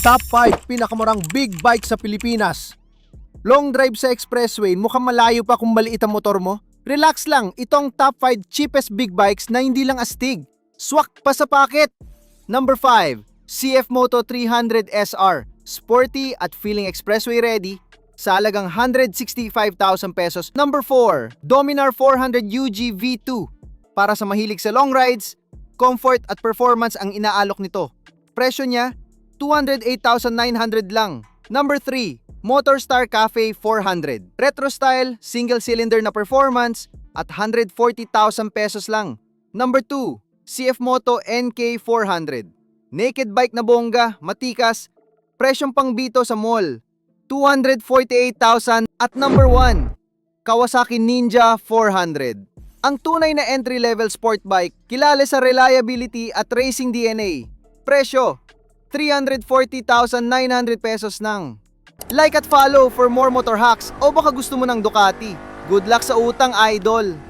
Top 5 pinakamurang big bike sa Pilipinas. Long drive sa expressway, mukhang malayo pa kung maliit ang motor mo. Relax lang, itong top 5 cheapest big bikes na hindi lang astig. Swak pa sa packet. Number 5, CF Moto 300 SR. Sporty at feeling expressway ready sa halagang 165,000 pesos. Number 4, Dominar 400 UG V2. Para sa mahilig sa long rides, comfort at performance ang inaalok nito. Presyo niya, 208,900 lang. Number 3, Motorstar Cafe 400. Retro style, single cylinder na performance at 140,000 pesos lang. Number 2, CF Moto NK 400. Naked bike na bongga, matikas, presyong pang bito sa mall. 248,000 at number 1, Kawasaki Ninja 400. Ang tunay na entry-level sport bike, kilala sa reliability at racing DNA. Presyo, 340,900 pesos nang. Like at follow for more motor hacks o baka gusto mo ng Ducati. Good luck sa utang, idol!